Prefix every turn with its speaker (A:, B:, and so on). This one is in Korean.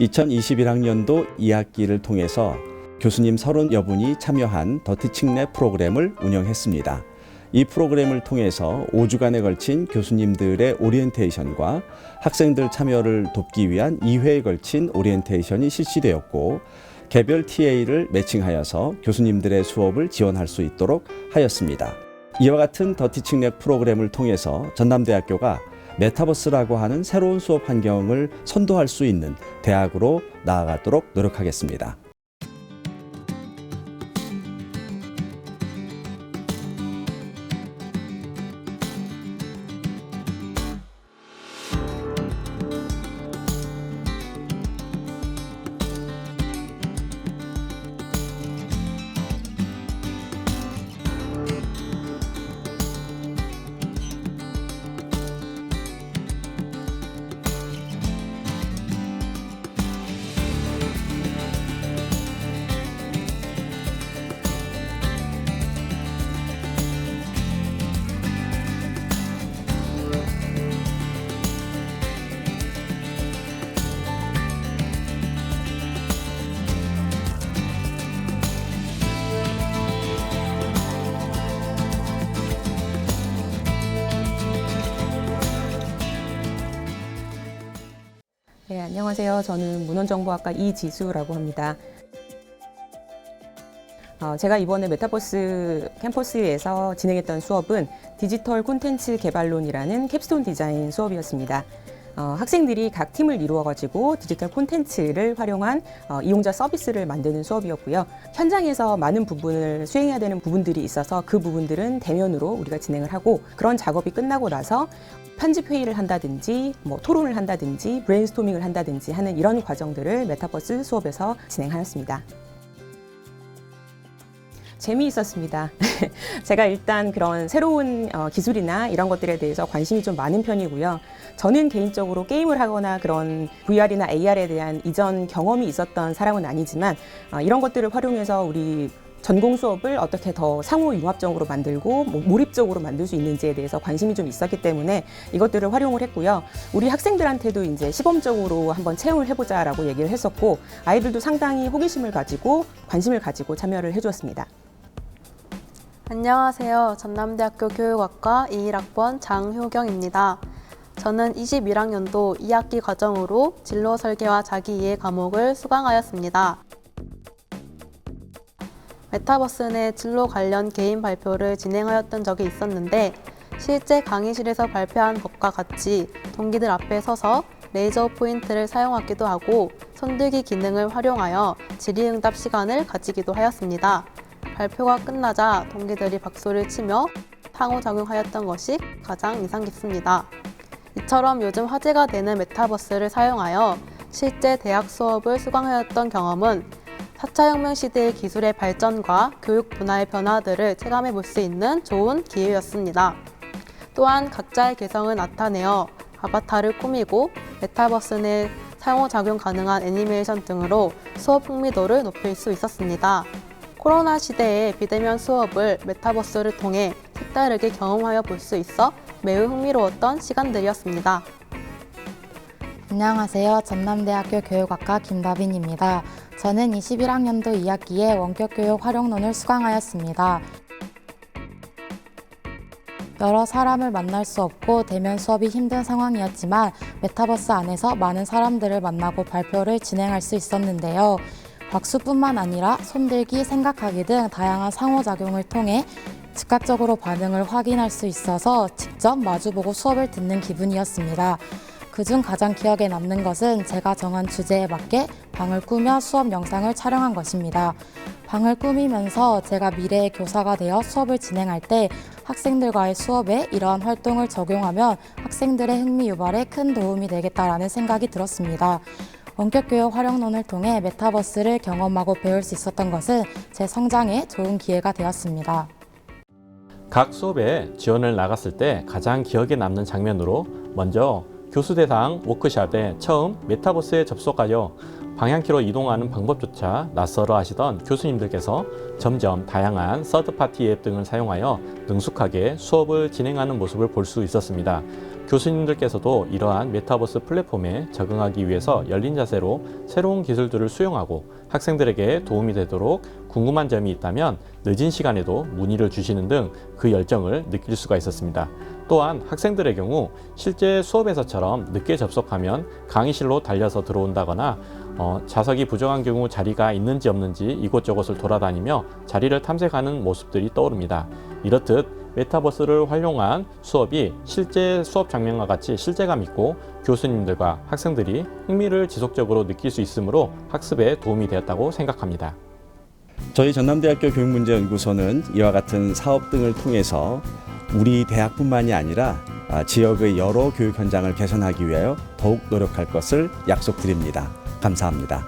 A: 2021학년도 2학기를 통해서 교수님 30여 분이 참여한 더티칭랩 프로그램을 운영했습니다. 이 프로그램을 통해서 5주간에 걸친 교수님들의 오리엔테이션과 학생들 참여를 돕기 위한 2회에 걸친 오리엔테이션이 실시되었고 개별 TA를 매칭하여서 교수님들의 수업을 지원할 수 있도록 하였습니다. 이와 같은 더티칭랩 프로그램을 통해서 전남대학교가 메타버스라고 하는 새로운 수업 환경을 선도할 수 있는 대학으로 나아가도록 노력하겠습니다.
B: 안녕하세요. 저는 문헌정보학과 이지수라고 합니다. 어, 제가 이번에 메타버스 캠퍼스에서 진행했던 수업은 디지털 콘텐츠 개발론이라는 캡스톤 디자인 수업이었습니다. 어, 학생들이 각 팀을 이루어가지고 디지털 콘텐츠를 활용한 어, 이용자 서비스를 만드는 수업이었고요. 현장에서 많은 부분을 수행해야 되는 부분들이 있어서 그 부분들은 대면으로 우리가 진행을 하고 그런 작업이 끝나고 나서 편집 회의를 한다든지 뭐 토론을 한다든지 브레인스토밍을 한다든지 하는 이런 과정들을 메타버스 수업에서 진행하였습니다. 재미있었습니다. 제가 일단 그런 새로운 어, 기술이나 이런 것들에 대해서 관심이 좀 많은 편이고요. 저는 개인적으로 게임을 하거나 그런 VR이나 AR에 대한 이전 경험이 있었던 사람은 아니지만 어, 이런 것들을 활용해서 우리 전공 수업을 어떻게 더 상호 융합적으로 만들고 뭐 몰입적으로 만들 수 있는지에 대해서 관심이 좀 있었기 때문에 이것들을 활용을 했고요. 우리 학생들한테도 이제 시범적으로 한번 체험을 해보자라고 얘기를 했었고 아이들도 상당히 호기심을 가지고 관심을 가지고 참여를 해주었습니다.
C: 안녕하세요. 전남대학교 교육학과 21학번 장효경입니다. 저는 21학년도 2학기 과정으로 진로 설계와 자기 이해 과목을 수강하였습니다. 메타버스 내 진로 관련 개인 발표를 진행하였던 적이 있었는데 실제 강의실에서 발표한 것과 같이 동기들 앞에 서서 레이저 포인트를 사용하기도 하고 손들기 기능을 활용하여 질의응답 시간을 가지기도 하였습니다. 발표가 끝나자 동기들이 박수를 치며 상호작용하였던 것이 가장 인상 깊습니다. 이처럼 요즘 화제가 되는 메타버스를 사용하여 실제 대학 수업을 수강하였던 경험은 4차 혁명 시대의 기술의 발전과 교육 문화의 변화들을 체감해 볼 수 있는 좋은 기회였습니다. 또한 각자의 개성을 나타내어 아바타를 꾸미고 메타버스 내 상호작용 가능한 애니메이션 등으로 수업 흥미도를 높일 수 있었습니다. 코로나 시대에 비대면 수업을 메타버스를 통해 색다르게 경험하여 볼 수 있어 매우 흥미로웠던 시간들이었습니다.
D: 안녕하세요. 전남대학교 교육학과 김다빈입니다. 저는 21학년도 2학기에 원격교육 활용론을 수강하였습니다. 여러 사람을 만날 수 없고 대면 수업이 힘든 상황이었지만 메타버스 안에서 많은 사람들을 만나고 발표를 진행할 수 있었는데요. 박수뿐만 아니라 손들기, 생각하기 등 다양한 상호작용을 통해 즉각적으로 반응을 확인할 수 있어서 직접 마주보고 수업을 듣는 기분이었습니다. 그중 가장 기억에 남는 것은 제가 정한 주제에 맞게 방을 꾸며 수업 영상을 촬영한 것입니다. 방을 꾸미면서 제가 미래의 교사가 되어 수업을 진행할 때 학생들과의 수업에 이러한 활동을 적용하면 학생들의 흥미 유발에 큰 도움이 되겠다라는 생각이 들었습니다. 원격교육 활용론을 통해 메타버스를 경험하고 배울 수 있었던 것은 제 성장에 좋은 기회가 되었습니다.
E: 각 수업에 지원을 나갔을 때 가장 기억에 남는 장면으로 먼저 교수 대상 워크샵에 처음 메타버스에 접속하여 방향키로 이동하는 방법조차 낯설어 하시던 교수님들께서 점점 다양한 서드파티 앱 등을 사용하여 능숙하게 수업을 진행하는 모습을 볼 수 있었습니다. 교수님들께서도 이러한 메타버스 플랫폼에 적응하기 위해서 열린 자세로 새로운 기술들을 수용하고 학생들에게 도움이 되도록 궁금한 점이 있다면 늦은 시간에도 문의를 주시는 등 그 열정을 느낄 수가 있었습니다. 또한 학생들의 경우 실제 수업에서처럼 늦게 접속하면 강의실로 달려서 들어온다거나 어, 좌석이 부정한 경우 자리가 있는지 없는지 이곳저곳을 돌아다니며 자리를 탐색하는 모습들이 떠오릅니다. 이렇듯 메타버스를 활용한 수업이 실제 수업 장면과 같이 실제감 있고 교수님들과 학생들이 흥미를 지속적으로 느낄 수 있으므로 학습에 도움이 되었다고 생각합니다.
A: 저희 전남대학교 교육문제연구소는 이와 같은 사업 등을 통해서 우리 대학뿐만이 아니라 아, 지역의 여러 교육 현장을 개선하기 위하여 더욱 노력할 것을 약속드립니다. 감사합니다.